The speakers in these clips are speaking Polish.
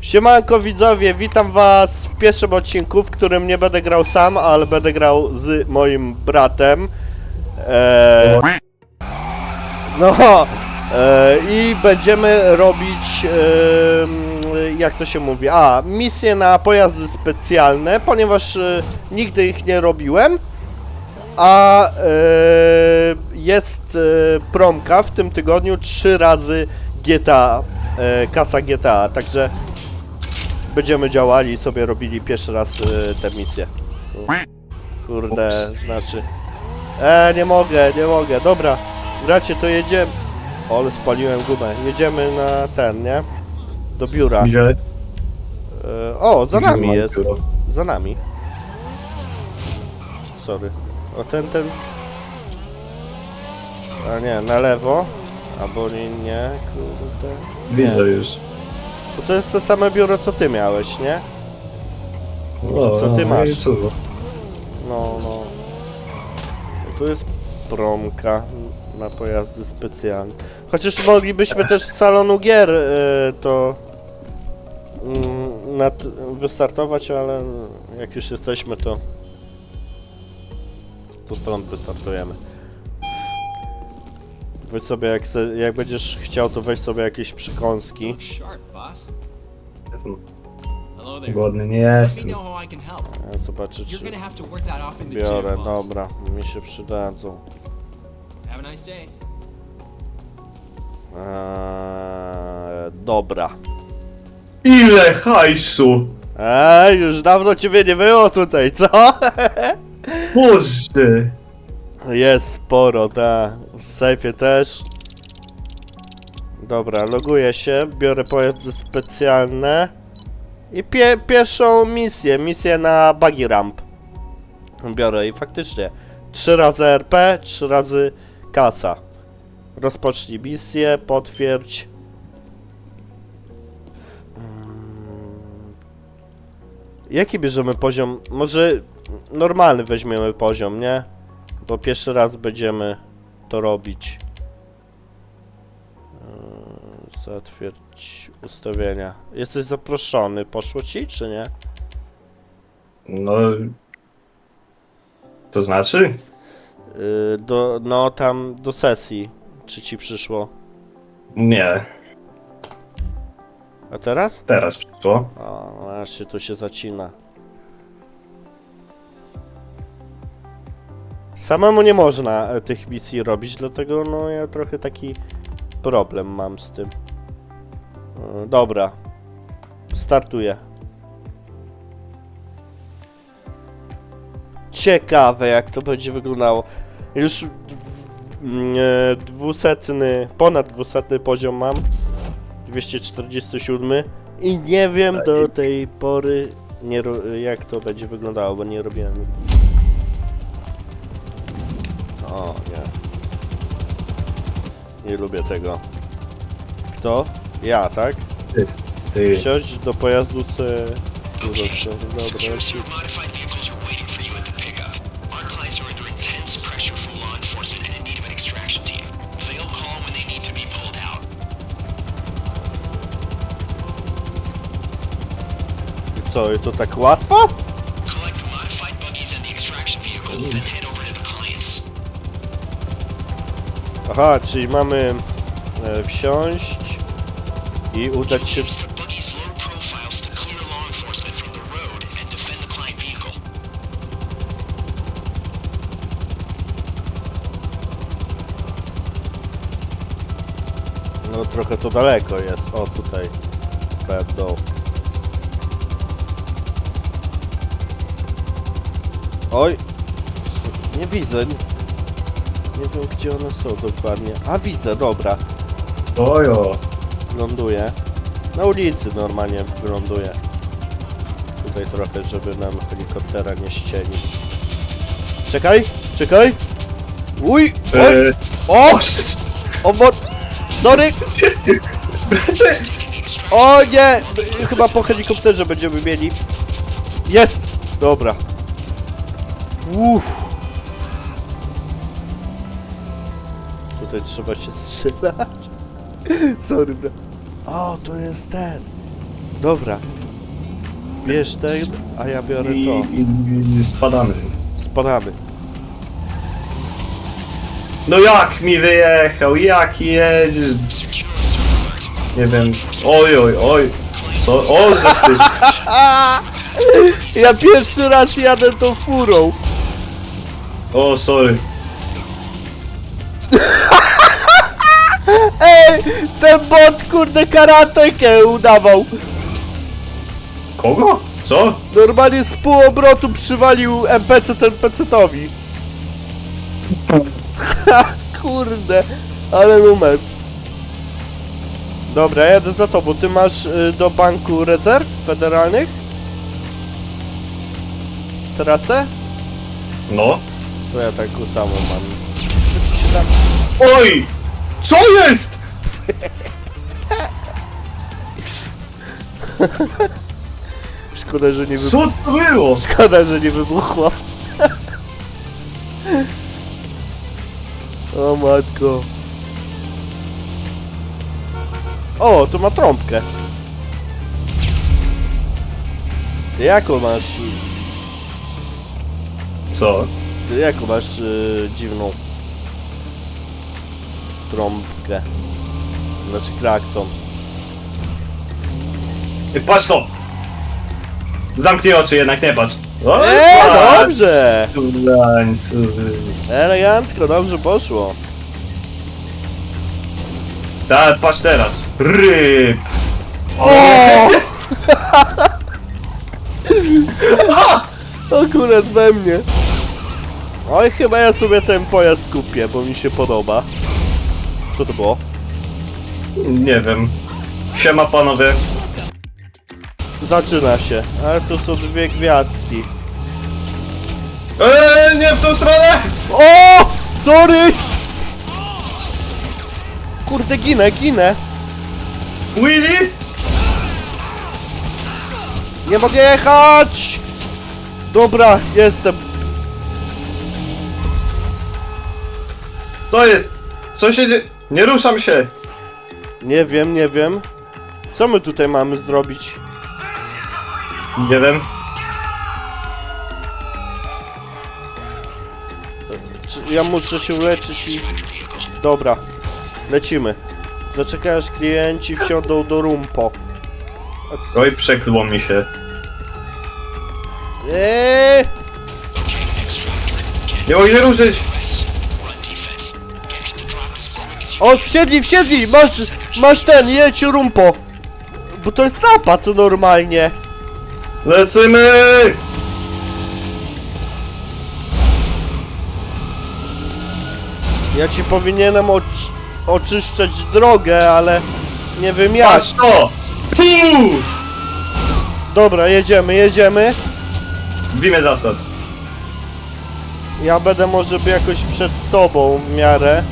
Siemanko widzowie, witam was w pierwszym odcinku, w którym nie będę grał sam, ale będę grał z moim bratem. Eee, no, eee, i będziemy robić, em, jak to się mówi, a, misje na pojazdy specjalne, ponieważ e, nigdy ich nie robiłem. A e, jest e, promka w tym tygodniu trzy razy GTA, e, kasa GTA, także będziemy działali i sobie robili pierwszy raz e, te misje. Kurde, znaczy. E, nie mogę, nie mogę. Dobra, gracie, to jedziemy. O, ale spaliłem gumę. Jedziemy na ten, nie? Do biura. Gdzie? E, o, za gdzie nami mam jest. biuro? Za nami. Sorry. O ten, ten... A nie, na lewo. Albo nie, nie, kurde. Widzę już. Bo to jest to same biuro, co ty miałeś, nie? No, co ty no, masz? i co? No, no. Tu jest promka na pojazdy specjalne. Chociaż moglibyśmy też z salonu gier y, to mm, nad, wystartować, ale jak już jesteśmy, to to stąd wystartujemy. Weź sobie, jak, se- jak będziesz chciał, to weź sobie jakieś przykąski. Głodny nie jestem. Ja zobaczę, czy biorę. Dobra, mi się przydadzą. Eee, dobra. Ile hajsu? Eee, już dawno ciebie nie było tutaj, co? Boże! Jest sporo, ta. W sejfie też. Dobra, loguję się, biorę pojazdy specjalne. I pie pierwszą misję, misję na buggy ramp. Biorę i faktycznie. Trzy razy RP, trzy razy kasa. Rozpocznij misję, potwierdź. Mm. Jaki bierzemy poziom? Może normalny weźmiemy poziom, nie? Bo pierwszy raz będziemy to robić. Eee, Zatwierdź ustawienia. Jesteś zaproszony. Poszło ci, czy nie? No... To znaczy? Yy, do, no tam do sesji. Czy ci przyszło? Nie. A teraz? Teraz przyszło. O, właśnie tu się zacina. Samemu nie można e, tych misji robić, dlatego no ja trochę taki problem mam z tym. E, Dobra. Startuję. Ciekawe jak to będzie wyglądało. Już mm, e, dwusetny, ponad dwusetny poziom mam. 247 i nie wiem do tej pory nie, jak to będzie wyglądało, bo nie robiłem. Nie lubię tego. Kto? Ja, tak? Ty. Wsiąść do pojazdu C. Dobra, Secure dobra. Co, i to tak łatwo? Collect modified buggies and the extraction vehicle, then Aha, czyli mamy e, wsiąść i udać się. No trochę to daleko jest. O, tutaj będą. Oj! Nie widzę. Nie, wiem gdzie one są dokładnie. A widzę, dobra. Ojo. Ląduję. Na ulicy normalnie wyląduję. Tutaj trochę, żeby nam helikoptera nie ścieni. Czekaj! Czekaj! Uj! Oj! E, O! O bo... Sorry! O nie! Chyba po helikopterze będziemy mieli. Jest! Dobra. Uff. Tutaj trzeba się strzelać. Sorry, bro. O, to jest ten. Dobra. Bierz ten, a ja biorę I, to. i, i spadamy. Spadamy. No jak mi wyjechał? Jak jedziesz? Nie wiem. Oj, oj, oj. Co? O, ty. Ja pierwszy raz jadę tą furą. O, sorry. Ej, ten bot kurde karatekę udawał. Kogo? Co? Normalnie z pół obrotu przywalił NPC ten PC-towi. kurde, ale numer. Dobra, jadę za tobą. Ty masz y, do banku rezerw federalnych? Trasę? No. To ja taką samą mam. Czy się tam... Oj! Co jest? Szkoda, że nie wybuchło. Co to było? Szkoda, że nie wybuchło. o matko. O, tu ma trąbkę. Ty jaką masz... Co? Ty jaką masz y, dziwną... Trąbkę. Znaczy klakson. Ej, Patrz to! Zamknij oczy, jednak nie patrz. O, Eee, patrz! dobrze. Elegancko, dobrze poszło. Tak, patrz teraz. Ryb. O! Akurat we mnie. Oj, chyba ja sobie ten pojazd kupię, bo mi się podoba. Co to było? Nie wiem. Siema panowie. Zaczyna się, ale to są dwie gwiazdki. Eee, nie w tą stronę! O! Sorry! Kurde, ginę, ginę! Willy? Nie mogę jechać! Dobra, jestem. To jest. Co się dzieje? Nie ruszam się. Nie wiem, nie wiem. Co my tutaj mamy zrobić? Nie wiem. Czy ja muszę się uleczyć i... Dobra, lecimy. Zaczekaj aż klienci wsiądą do rumpo. Oj, przekluło mi się. Eee! Nie mogę ruszyć. O, wsiedli, wsiedli! Masz, masz ten, jedź rumpo! Bo to jest napad normalnie. Lecimy! Ja ci powinienem ocz oczyszczać drogę, ale nie wiem jak. Patrz to! Puu! Dobra, jedziemy, jedziemy. W imię zasad. Ja będę może jakoś przed tobą w miarę.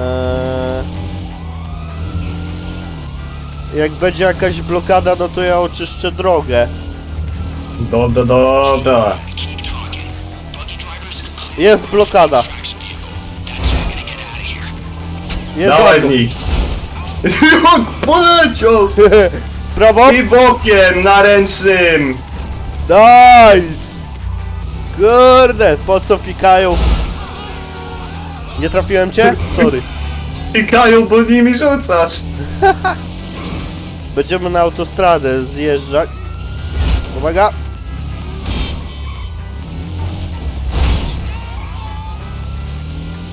Eee... Jak będzie jakaś blokada, no to ja oczyszczę drogę. Dobra, dobra. Jest blokada. Jest Dawaj w nich. Poleciał! Brawo! I bokiem, na ręcznym! Nice! Kurde, po co fikają? Nie trafiłem cię? Sorry. Pikają, bo nimi rzucasz. Będziemy na autostradę zjeżdżać. Uwaga!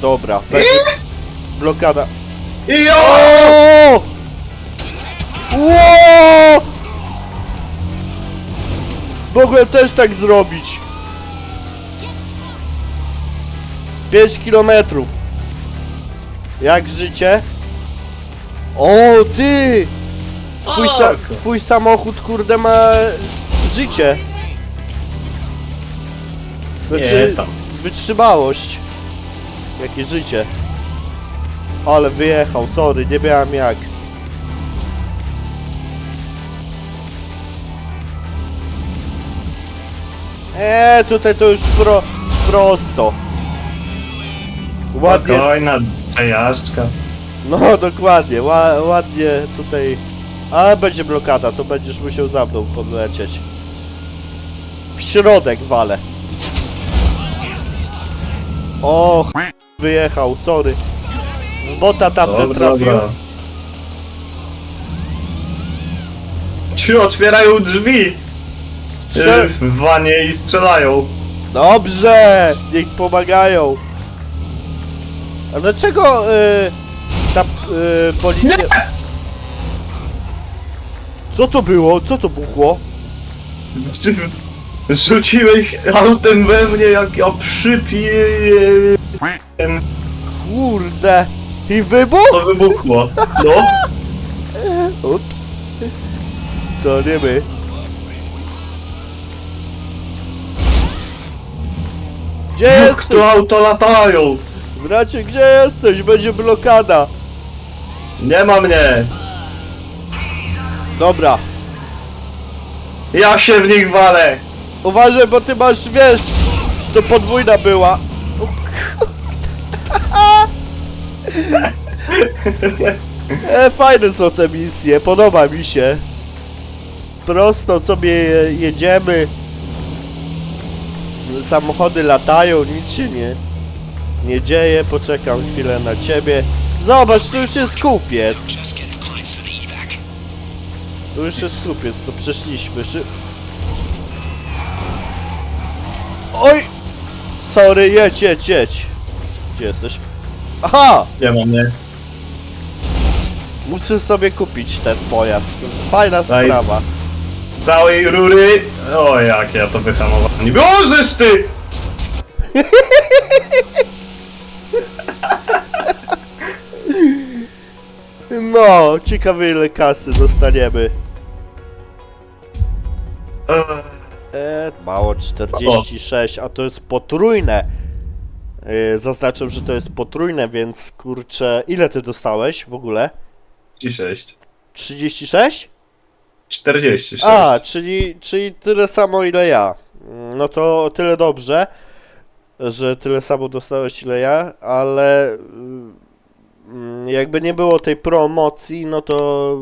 Dobra, będzie blokada. I jo! O! Ło! Mogłem też tak zrobić. 5 kilometrów. Jak życie? O, ty! Twój, sa twój samochód, kurde, ma życie. Znaczy, Nie, tam. wytrzymałość. Jakie życie. Ale wyjechał, sorry, nie miałem jak. Eee, tutaj to już pro, prosto. Ładnie, Spokojna przejażdżka. No dokładnie, ła, ładnie tutaj. Ale będzie blokada, to będziesz musiał za mną podlecieć. W środek wale. O, ch- wyjechał, sorry. W bota tamten trafił. Ci otwierają drzwi Strzel- y, w wanie i strzelają. Dobrze, niech pomagają. A dlaczego y, ta y, policja... Co to było? Co to buchło? Czy Rzuciłeś autem we mnie jak ja przypie... Kurde. I wybuch? To wybuchło. No. Ups. To nie my. Gdzie Jak jesteś? to auto latają? Bracie, gdzie jesteś? Będzie blokada. Nie ma mnie. Dobra. Ja się w nich walę. Uważaj, bo ty masz, wiesz, to podwójna była. O k- e, fajne są te misje, podoba mi się. Prosto sobie je- jedziemy. Samochody latają, nic się nie, nie dzieje. Poczekam chwilę na ciebie. Zobacz, tu już jest kupiec. Tu już jest kupiec, to przeszliśmy. Szy... Oj! Sorry, jedź, jedź, jedź. Gdzie jesteś? Aha! Nie ma mnie. Muszę sobie kupić ten pojazd. Fajna Daj. sprawa. Całej rury. O jak ja to wyhamowałem. Nie Bożeż ty! No, ciekawe ile kasy dostaniemy. E, mało 46, a to jest potrójne. E, zaznaczam, że to jest potrójne, więc kurczę, ile ty dostałeś w ogóle? 36. 36? 46. A, czyli, czyli tyle samo ile ja. No to tyle dobrze, że tyle samo dostałeś ile ja, ale mm, jakby nie było tej promocji, no to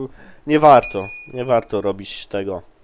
nie warto, nie warto robić tego.